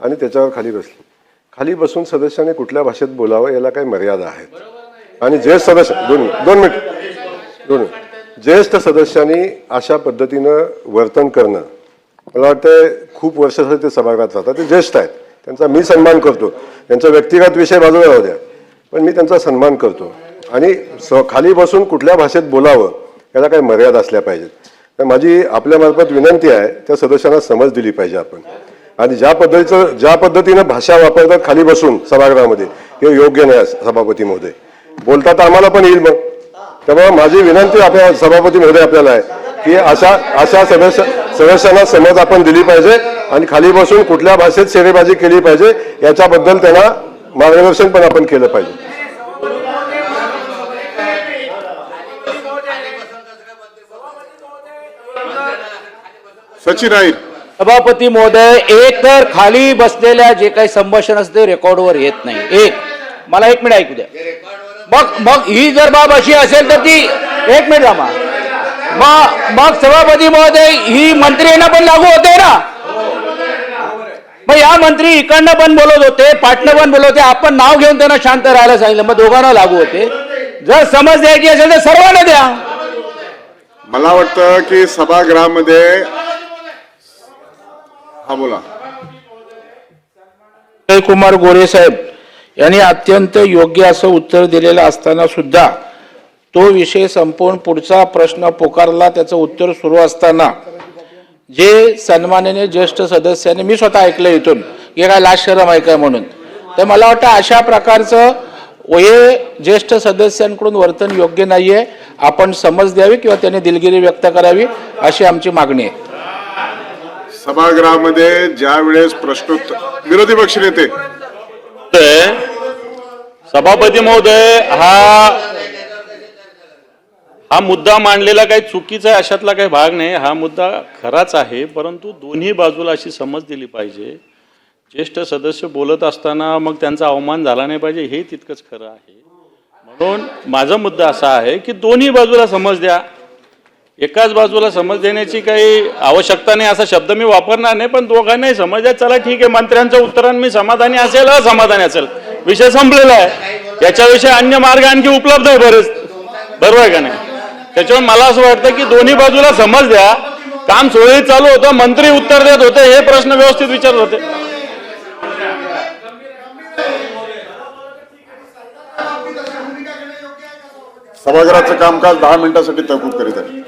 आणि त्याच्यावर खाली बसली. खाली बसून सदस्याने कुठल्या भाषेत बोलावं याला काही मर्यादा आहेत. आणि ज्येष्ठ सदस्य दोन मिनिट दोन मिनिट. दोन मिनिट. ज्येष्ठ सदस्यांनी अशा पद्धतीनं वर्तन करणं मला वाटतं खूप वर्ष झाले ते सभागृहात राहतात. ते ज्येष्ठ आहेत. त्यांचा मी सन्मान करतो. त्यांचा व्यक्तिगत विषय बाजूला राहू द्या. पण मी त्यांचा सन्मान करतो. आणि स खाली बसून कुठल्या भाषेत बोलावं याला काही मर्यादा असल्या पाहिजेत. तर माझी आपल्यामार्फत विनंती आहे त्या सदस्यांना समज दिली पाहिजे आपण. आणि ज्या पद्धतीचं ज्या पद्धतीनं भाषा वापरतात खाली बसून सभागृहामध्ये हे योग्य नाही सभापती महोदय. बोलता तर आम्हाला पण येईल मग. त्यामुळे माझी विनंती आपल्या सभापती महोदय आपल्याला आहे की अशा अशा सदस्य सदस्यांना समज आपण दिली पाहिजे आणि खाली बसून कुठल्या भाषेत शेरेबाजी केली पाहिजे याच्याबद्दल त्यांना मार्गदर्शन पण आपण केलं पाहिजे. सचिन राहील सभापती महोदय एक तर खाली बसलेल्या जे काही संभाषण असते रेकॉर्डवर येत नाही. एक. मला एक मिनिट ऐकू द्या. मग मग ही जर बाब अशी असेल तर ती एक मिनिट रामा. मग मग सभापती महोदय ही मंत्री यांना पण लागू होते ना? मग या मंत्री इकडनं पण बोलत होते पाटणं पण बोलत होते. आपण नाव घेऊन त्यांना शांत राहायला सांगितलं. मग दोघांना लागू होते. जर समज द्यायची असेल तर सर्वांना द्या. मला वाटतं की सभागृहामध्ये हा बोला. कुमार गोरे साहेब यांनी अत्यंत योग्य असं उत्तर दिलेलं असताना सुद्धा तो विषय संपवून पुढचा प्रश्न पुकारला त्याचं उत्तर सुरू असताना जे सन्माननीय ज्येष्ठ सदस्याने मी स्वतः ऐकलं इथून हे काय लास्ट शरम आहे काय म्हणून. तर मला वाटतं अशा प्रकारचं हे ज्येष्ठ सदस्यांकडून वर्तन योग्य नाही आहे आपण समज द्यावी किंवा त्यांनी दिलगिरी व्यक्त करावी अशी आमची मागणी आहे. सभागृहामध्ये ज्या वेळेस प्रश्नोत्तर विरोधी पक्ष नेते. सभापती महोदय हा हा मुद्दा मांडलेला काही चुकीचा आहे अशातला काही भाग नाही. हा मुद्दा खराच आहे परंतु दोन्ही बाजूला अशी समज दिली पाहिजे. ज्येष्ठ सदस्य बोलत असताना मग त्यांचा अवमान झाला नाही पाहिजे हे तितकंच खरं आहे. म्हणून माझा मुद्दा असा आहे की दोन्ही बाजूला समज द्या. एकाच बाजूला समज देण्याची काही आवश्यकता नाही असा शब्द मी वापरणार नाही पण दोघांनाही समज द्या चला ठीक आहे मंत्र्यांचं उत्तरान मी समाधानी असेल असमाधानी असेल. विषय संपलेला आहे. याच्याविषयी अन्य मार्ग आणखी उपलब्ध आहे बरेच. बरोबर आहे का नाही? त्याच्यामुळे मला असं वाटतं की दोन्ही बाजूला समज द्या. काम सुरळीत चालू होतं मंत्री उत्तर देत होते हे प्रश्न व्यवस्थित विचारत होते. सभागृहाचं कामकाज दहा मिनिटासाठी तहकूब करीत आहे.